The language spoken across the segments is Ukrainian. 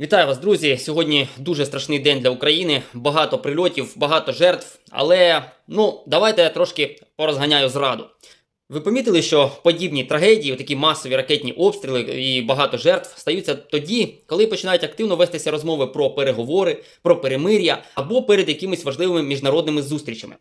Вітаю вас, друзі! Сьогодні дуже страшний день для України. Багато прильотів, багато жертв. Але ну давайте я трошки порозганяю зраду. Ви помітили, що подібні трагедії, такі масові ракетні обстріли і багато жертв стаються тоді, коли починають активно вестися розмови про переговори, про перемир'я або перед якимись важливими міжнародними зустрічами.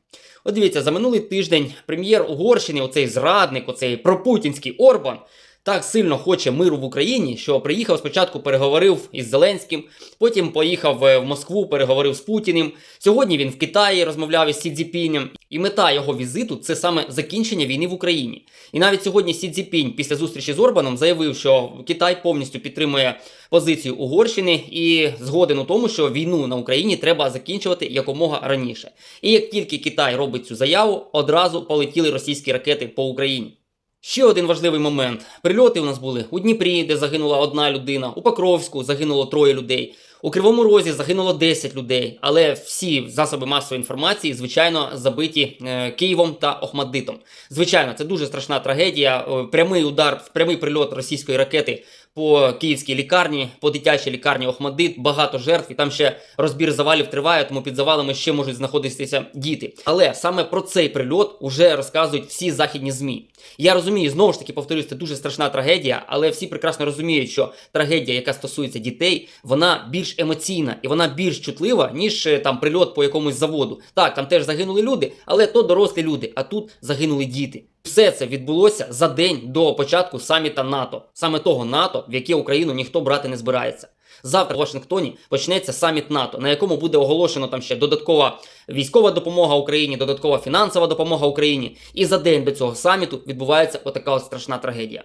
От дивіться, за минулий тиждень прем'єр Угорщини, оцей зрадник, оцей пропутінський Орбан, так сильно хоче миру в Україні, що приїхав спочатку, переговорив із Зеленським, потім поїхав е, в Москву, переговорив з Путіним. Сьогодні він в Китаї розмовляв із Сі Цзіпінем. І мета його візиту це саме закінчення війни в Україні. І навіть сьогодні Сі Цзіпінь після зустрічі з Орбаном заявив, що Китай повністю підтримує позицію Угорщини і згоден у тому, що війну на Україні треба закінчувати якомога раніше. І як тільки Китай робить цю заяву, одразу полетіли російські ракети по Україні. Ще один важливий момент: прильоти у нас були у Дніпрі, де загинула одна людина, у Покровську загинуло троє людей. У Кривому Розі загинуло 10 людей, але всі засоби масової інформації, звичайно, забиті е, Києвом та Охмаддитом. Звичайно, це дуже страшна трагедія. Е, Прямий удар, прямий прильот російської ракети по київській лікарні, по дитячій лікарні Охмаддит, багато жертв, і там ще розбір завалів триває, тому під завалами ще можуть знаходитися діти. Але саме про цей прильот уже розказують всі західні змі. Я розумію, знову ж таки повторюсь, це дуже страшна трагедія, але всі прекрасно розуміють, що трагедія, яка стосується дітей, вона більш емоційна і вона більш чутлива, ніж е, там прильот по якомусь заводу. Так, там теж загинули люди, але то дорослі люди, а тут загинули діти. Все це відбулося за день до початку саміта НАТО, саме того НАТО, в яке Україну ніхто брати не збирається. Завтра в Вашингтоні почнеться саміт НАТО, на якому буде оголошено там ще додаткова військова допомога Україні, додаткова фінансова допомога Україні. І за день до цього саміту відбувається отака от страшна трагедія.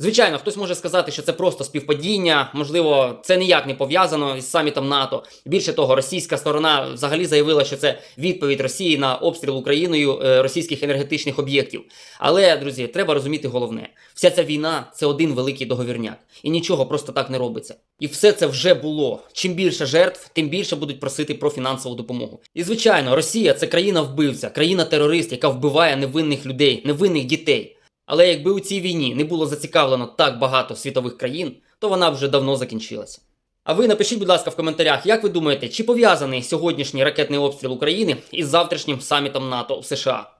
Звичайно, хтось може сказати, що це просто співпадіння, можливо, це ніяк не пов'язано із самітом НАТО. Більше того, російська сторона взагалі заявила, що це відповідь Росії на обстріл Україною е, російських енергетичних об'єктів. Але, друзі, треба розуміти головне: вся ця війна це один великий договірняк, і нічого просто так не робиться. І все це вже було. Чим більше жертв, тим більше будуть просити про фінансову допомогу. І звичайно, Росія це країна-вбивця, країна-терорист, яка вбиває невинних людей, невинних дітей. Але якби у цій війні не було зацікавлено так багато світових країн, то вона б вже давно закінчилася. А ви напишіть, будь ласка, в коментарях, як ви думаєте, чи пов'язаний сьогоднішній ракетний обстріл України із завтрашнім самітом НАТО в США?